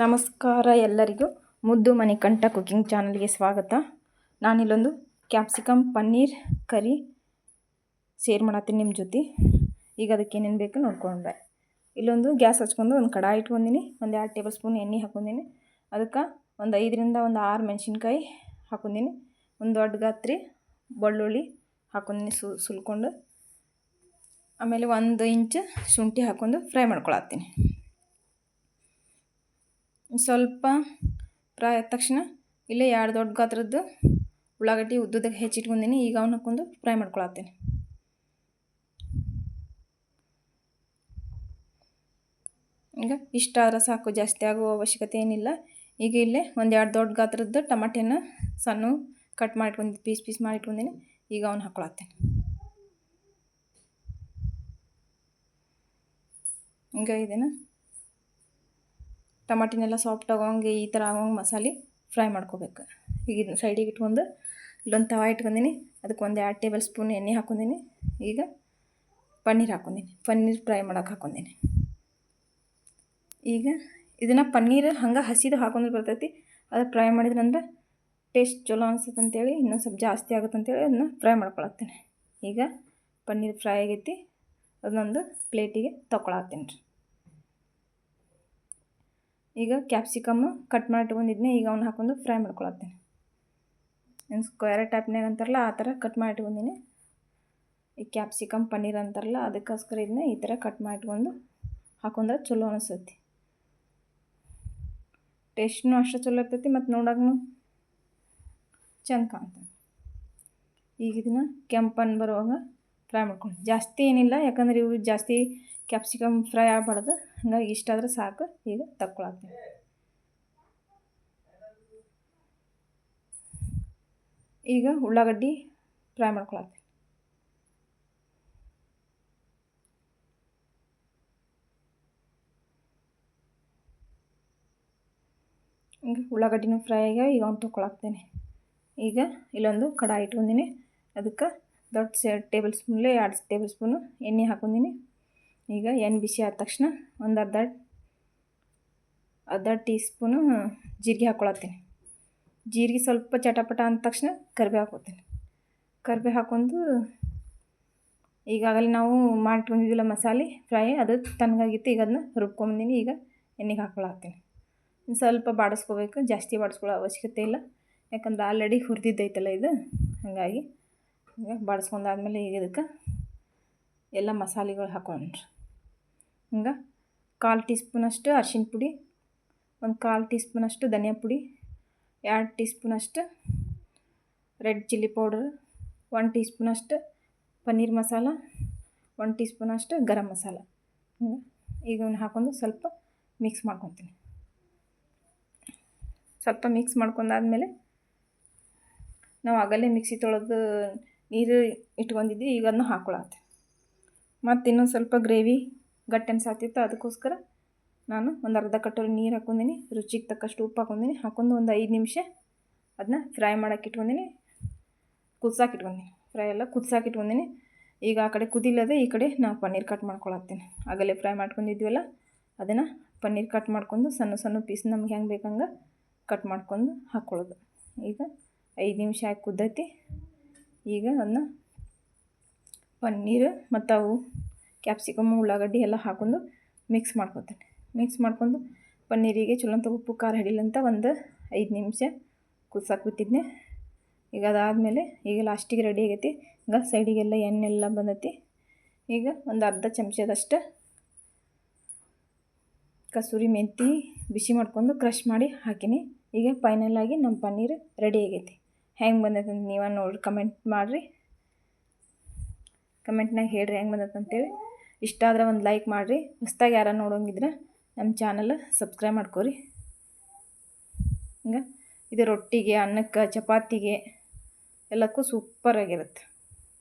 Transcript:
ನಮಸ್ಕಾರ ಎಲ್ಲರಿಗೂ ಮುದ್ದು ಮಣಿಕಂಠ ಕುಕ್ಕಿಂಗ್ ಚಾನಲ್ಗೆ ಸ್ವಾಗತ. ನಾನಿಲ್ಲೊಂದು ಕ್ಯಾಪ್ಸಿಕಮ್ ಪನ್ನೀರ್ ಕರಿ ಸೇರ್ ಮಾಡತ್ತೀನಿ ನಿಮ್ಮ ಜೊತೆ. ಈಗ ಅದಕ್ಕೆ ಏನೇನು ಬೇಕು ನೋಡ್ಕೊಂಡೆ ಇಲ್ಲೊಂದು ಗ್ಯಾಸ್ ಹಚ್ಕೊಂಡು ಒಂದು ಕಡಾಯಿ ಇಟ್ಕೊಂಡಿನಿ, ಒಂದು ಎರಡು ಟೇಬಲ್ ಸ್ಪೂನ್ ಎಣ್ಣೆ ಹಾಕೊಂಡಿನಿ. ಅದಕ್ಕೆ ಒಂದು ಐದರಿಂದ ಒಂದು ಆರು ಮೆಣಸಿನ್ಕಾಯಿ ಹಾಕೊಂಡಿನಿ. ಒಂದು ದೊಡ್ಡ ಗಾತ್ರಿ ಬೆಳ್ಳುಳ್ಳಿ ಹಾಕೊಂಡಿನಿ ಸು, ಸುಲ್ಕೊಂಡು. ಆಮೇಲೆ ಒಂದು ಇಂಚು ಶುಂಠಿ ಹಾಕೊಂಡು ಫ್ರೈ ಮಾಡ್ಕೊಳತ್ತೀನಿ. ಸ್ವಲ್ಪ ಫ್ರೈ ಆದ ತಕ್ಷಣ ಇಲ್ಲೇ ಎರಡು ದೊಡ್ಡ ಗಾತ್ರದ್ದು ಉಳ್ಳಾಗಡ್ಡಿ ಉದ್ದುದಕ್ಕೆ ಹೆಚ್ಚಿಟ್ಕೊಂಡಿನಿ, ಈಗ ಅವನ್ನ ಹಾಕೊಂಡು ಫ್ರೈ ಮಾಡ್ಕೊಳತ್ತೀನಿ. ಈಗ ಇಷ್ಟ ಸಾಕು, ಜಾಸ್ತಿ ಆಗುವ ಅವಶ್ಯಕತೆ ಏನಿಲ್ಲ. ಈಗ ಇಲ್ಲೇ ಒಂದು ಎರಡು ದೊಡ್ಡ ಗಾತ್ರದ್ದು ಟಮಾಟೆನ ಸಣ್ಣ ಕಟ್ ಮಾಡಿಟ್ಕೊಂಡು ಪೀಸ್ ಪೀಸ್ ಮಾಡಿಟ್ಕೊಂಡಿನಿ, ಈಗ ಅವನ್ನ ಹಾಕೊಳತ್ತೇನೆ. ಈಗ ಇದನ್ನು ಟಮಾಟಿನೆಲ್ಲ ಸಾಫ್ಟ್ ಆಗೋಂಗೆ ಈ ಥರ ಆಗೋಂಗೆ ಮಸಾಲೆ ಫ್ರೈ ಮಾಡ್ಕೋಬೇಕು. ಈಗ ಇದನ್ನ ಸೈಡಿಗೆ ಇಟ್ಕೊಂಡು ಇಲ್ಲೊಂದು ತವ ಇಟ್ಕೊಂಡಿನಿ. ಅದಕ್ಕೆ ಒಂದು ಎರಡು ಟೇಬಲ್ ಸ್ಪೂನ್ ಎಣ್ಣೆ ಹಾಕೊಂಡಿನಿ. ಈಗ ಪನ್ನೀರ್ ಹಾಕೊಂಡಿನಿ. ಪನ್ನೀರ್ ಫ್ರೈ ಮಾಡೋಕೆ ಹಾಕೊಂಡಿನಿ. ಈಗ ಇದನ್ನು ಪನ್ನೀರ್ ಹಂಗೆ ಹಸಿದು ಹಾಕೊಂಡ್ರೆ ಬರ್ತೈತಿ. ಅದು ಫ್ರೈ ಮಾಡಿದ್ರಂದ್ರೆ ಟೇಸ್ಟ್ ಚಲೋ ಅನಿಸುತ್ತೆ ಅಂತೇಳಿ, ಇನ್ನೊಂದು ಸ್ವಲ್ಪ ಜಾಸ್ತಿ ಆಗುತ್ತೆ ಅಂತೇಳಿ ಅದನ್ನ ಫ್ರೈ ಮಾಡ್ಕೊಳತ್ತೇನೆ. ಈಗ ಪನ್ನೀರ್ ಫ್ರೈ ಆಗೈತಿ. ಅದನ್ನೊಂದು ಪ್ಲೇಟಿಗೆ ತೊಗೊಳತ್ತೀನಿ ರೀ ಈಗ ಕ್ಯಾಪ್ಸಿಕಮ್ ಕಟ್ ಮಾಡಿ ಇಟ್ಕೊಂಡಿದ್ನಿ, ಈಗ ಅವ್ನು ಹಾಕೊಂಡು ಫ್ರೈ ಮಾಡ್ಕೊಳತ್ತೇನೆ. ಏನು ಸ್ಕ್ವೇರ್ ಟೈಪ್ನಾಗ ಅಂತಾರಲ್ಲ, ಆ ಥರ ಕಟ್ ಮಾಡಿ ಇಟ್ಕೊಂಡಿನಿ. ಈ ಕ್ಯಾಪ್ಸಿಕಮ್ ಪನ್ನೀರ್ ಅಂತಾರಲ್ಲ, ಅದಕ್ಕೋಸ್ಕರ ಇದನ್ನ ಈ ಥರ ಕಟ್ ಮಾಡಿಟ್ಕೊಂಡು ಹಾಕೊಂಡ್ರೆ ಚಲೋ ಅನಿಸ್ತೈತಿ. ಟೇಸ್ಟ್ನೂ ಅಷ್ಟು ಚಲೋ ಇರ್ತೈತಿ, ಮತ್ತು ನೋಡೋಕ್ಕೂ ಚೆಂದ ಕಾಣ್ತದೆ. ಈಗ ಇದನ್ನು ಕೆಂಪನ್ ಬರುವಾಗ ಫ್ರೈ ಮಾಡ್ಕೊಂಡು ಜಾಸ್ತಿ ಏನಿಲ್ಲ, ಯಾಕಂದ್ರೆ ಇವು ಜಾಸ್ತಿ ಕ್ಯಾಪ್ಸಿಕಮ್ ಫ್ರೈ ಆಗಬಾರ್ದು. ಹಂಗಾಗಿ ಇಷ್ಟ ಆದರೆ ಸಾಕು. ಈಗ ತಕ್ಕೊಳತ್ತೀನಿ ಈಗ ಉಳ್ಳಾಗಡ್ಡಿ ಫ್ರೈ ಮಾಡ್ಕೊಳತ್ತೀನಿ ಈಗ ಉಳ್ಳಾಗಡ್ಡಿನೂ ಫ್ರೈ ಆಗಿ ಈಗ ಅವ್ನು ತೊಗೊಳಾಕ್ತೇನೆ ಈಗ ಇಲ್ಲೊಂದು ಕಡಾಯಿ ಇಟ್ಕೊಂಡಿನಿ. ಅದಕ್ಕೆ ದೊಡ್ಡ ಟೇಬಲ್ ಸ್ಪೂನ್ಲೆ ಎರಡು ಟೇಬಲ್ ಸ್ಪೂನು ಎಣ್ಣೆ ಹಾಕೊಂಡಿನಿ. ಈಗ ಎಣ್ಣೆ ಬಿಸಿ ಆದ ತಕ್ಷಣ ಒಂದು ಅರ್ಧ ಅರ್ಧ ಟೀ ಸ್ಪೂನು ಜೀರಿಗೆ ಹಾಕ್ಕೊಳತ್ತೀನಿ ಜೀರಿಗೆ ಸ್ವಲ್ಪ ಚಟಪಟ ಅಂದ ತಕ್ಷಣ ಕರಿಬೇವು ಹಾಕೋತೀನಿ. ಕರಿಬೇವು ಹಾಕೊಂಡು ಈಗಾಗಲೇ ನಾವು ಮಾಡಿಟ್ಕೊಂಡಿದ್ದಿಲ್ಲ ಮಸಾಲೆ ಫ್ರೈ, ಅದು ತಣ್ಣಗಾಗಿತ್ತು, ಈಗ ಅದನ್ನ ರುಬ್ಕೊಂಬಂದಿನಿ, ಈಗ ಎಣ್ಣೆಗೆ ಹಾಕ್ಕೊಳತ್ತೀನಿ ಸ್ವಲ್ಪ ಬಾಡಿಸ್ಕೋಬೇಕು, ಜಾಸ್ತಿ ಬಾಡಿಸ್ಕೊಳ್ಳೋ ಅವಶ್ಯಕತೆ ಇಲ್ಲ. ಯಾಕಂದ್ರೆ ಆಲ್ರೆಡಿ ಹುರಿದಿದ್ದೈತಲ್ಲ ಇದು, ಹಾಗಾಗಿ ಬಾಡಿಸ್ಕೊಂಡಾದ್ಮೇಲೆ ಈಗ ಇದಕ್ಕೆ ಎಲ್ಲ ಮಸಾಲೆಗಳು ಹಾಕೊಂಡ್ರಿ. ಹಿಂಗೆ ಕಾಲು ಟೀ ಸ್ಪೂನಷ್ಟು ಅರ್ಶಿಣ ಪುಡಿ, ಒಂದು ಕಾಲು ಟೀ ಸ್ಪೂನಷ್ಟು ಧನಿಯಾ ಪುಡಿ, ಎರಡು ಟೀ ಸ್ಪೂನಷ್ಟು ರೆಡ್ ಚಿಲ್ಲಿ ಪೌಡರ್ ಒನ್ ಟೀ ಸ್ಪೂನಷ್ಟು ಪನ್ನೀರ್ ಮಸಾಲ ಒನ್ ಟೀ ಸ್ಪೂನಷ್ಟು ಗರಂ ಮಸಾಲ. ಹಿಂಗೆ ಈಗ ಇವ್ನ ಹಾಕೊಂಡು ಸ್ವಲ್ಪ ಮಿಕ್ಸ್ ಮಾಡ್ಕೊತೀನಿ. ಸ್ವಲ್ಪ ಮಿಕ್ಸ್ ಮಾಡ್ಕೊಂಡಾದ್ಮೇಲೆ ನಾವು ಆಗಲೇ ಮಿಕ್ಸಿ ತೊಳೆದು ನೀರು ಇಟ್ಕೊಂಡಿದ್ವಿ ಈಗ ಅದನ್ನ ಹಾಕ್ಕೊಳತ್ತೆ ಮತ್ತು ಇನ್ನೊಂದು ಸ್ವಲ್ಪ ಗ್ರೇವಿ ಗಟ್ಟಿ ಅನ್ಸಾತಿತ್ತು ಅದಕ್ಕೋಸ್ಕರ ನಾನು ಒಂದು ಅರ್ಧ ಕಟ್ಟೋರಿ ನೀರು ಹಾಕೊಂಡಿನಿ ರುಚಿಗೆ ತಕ್ಕಷ್ಟು ಉಪ್ಪು ಹಾಕೊಂಡಿನಿ ಹಾಕೊಂಡು ಒಂದು ಐದು ನಿಮಿಷ ಅದನ್ನ ಫ್ರೈ ಮಾಡೋಕೆ ಇಟ್ಕೊಂಡಿನಿ, ಕುದ್ಸಾಕೆ ಇಟ್ಕೊಂಡಿನಿ. ಫ್ರೈ ಎಲ್ಲ ಕುದ್ಸಾಕೆ ಇಟ್ಕೊಂಡಿನಿ. ಈಗ ಆ ಕಡೆ ಕುದಿಲ್ಲದೆ ಈ ಕಡೆ ನಾವು ಪನ್ನೀರ್ ಕಟ್ ಮಾಡ್ಕೊಳತ್ತೀನಿ. ಆಗಲೇ ಫ್ರೈ ಮಾಡ್ಕೊಂಡಿದ್ವಲ್ಲ, ಅದನ್ನು ಪನ್ನೀರ್ ಕಟ್ ಮಾಡ್ಕೊಂಡು ಸಣ್ಣ ಸಣ್ಣ ಪೀಸ್ ನಮ್ಗೆ ಹೆಂಗೆ ಬೇಕಂಗೆ ಕಟ್ ಮಾಡ್ಕೊಂಡು ಹಾಕ್ಕೊಳ್ಳೋದು ಈಗ ಐದು ನಿಮಿಷ ಹಾಕಿ ಕುದ್ದೈತಿ. ಈಗ ಅದನ್ನ ಪನ್ನೀರ್ ಮತ್ತು ಅವು ಕ್ಯಾಪ್ಸಿಕಮ್, ಉಳ್ಳಾಗಡ್ಡಿ ಎಲ್ಲ ಹಾಕೊಂಡು ಮಿಕ್ಸ್ ಮಾಡ್ಕೊತೇನೆ. ಮಿಕ್ಸ್ ಮಾಡ್ಕೊಂಡು ಪನ್ನೀರಿಗೆ ಚಲೋ ಅಂತ ಉಪ್ಪು, ಖಾರ ಹಿಡಿಲಂತ ಒಂದು ಐದು ನಿಮಿಷ ಕುದ್ಸಾಕ್ ಬಿಟ್ಟಿದ್ದೆ ಈಗ ಅದಾದಮೇಲೆ ಈಗ ಲಾಸ್ಟಿಗೆ ರೆಡಿ ಆಗೈತಿ. ಈಗ ಸೈಡಿಗೆಲ್ಲ ಎಣ್ಣೆಲ್ಲ ಬಂದೈತಿ. ಈಗ ಒಂದು ಅರ್ಧ ಚಮಚದಷ್ಟು ಕಸೂರಿ ಮೆಂತಿ ಬಿಸಿ ಮಾಡ್ಕೊಂಡು ಕ್ರಷ್ ಮಾಡಿ ಹಾಕಿನಿ. ಈಗ ಫೈನಲ್ ಆಗಿ ನಮ್ಮ ಪನ್ನೀರ್ ರೆಡಿ ಆಗೈತಿ. ಹೆಂಗೆ ಬಂದೈತೆ ಅಂತ ನೀವೇ ನೋಡ್ರಿ ಕಮೆಂಟ್ ಮಾಡಿರಿ. ಕಮೆಂಟ್ನಾಗ ಹೇಳ್ರಿ ಹೆಂಗೆ ಬಂದೈತೆ ಅಂತೇಳಿ. ಇಷ್ಟ ಆದ್ರೆ ಒಂದು ಲೈಕ್ ಮಾಡಿರಿ. ಹೊಸ್ದಾಗಿ ಯಾರು ನೋಡೋಂಗಿದ್ರೆ ನಮ್ಮ ಚಾನಲ್ ಸಬ್ಸ್ಕ್ರೈಬ್ ಮಾಡ್ಕೋರಿ. ಹಿಂಗೆ? ಇದು ರೊಟ್ಟಿಗೆ, ಅನ್ನಕ್ಕೆ, ಚಪಾತಿಗೆ ಎಲ್ಲಕ್ಕೂ ಸೂಪರಾಗಿರುತ್ತೆ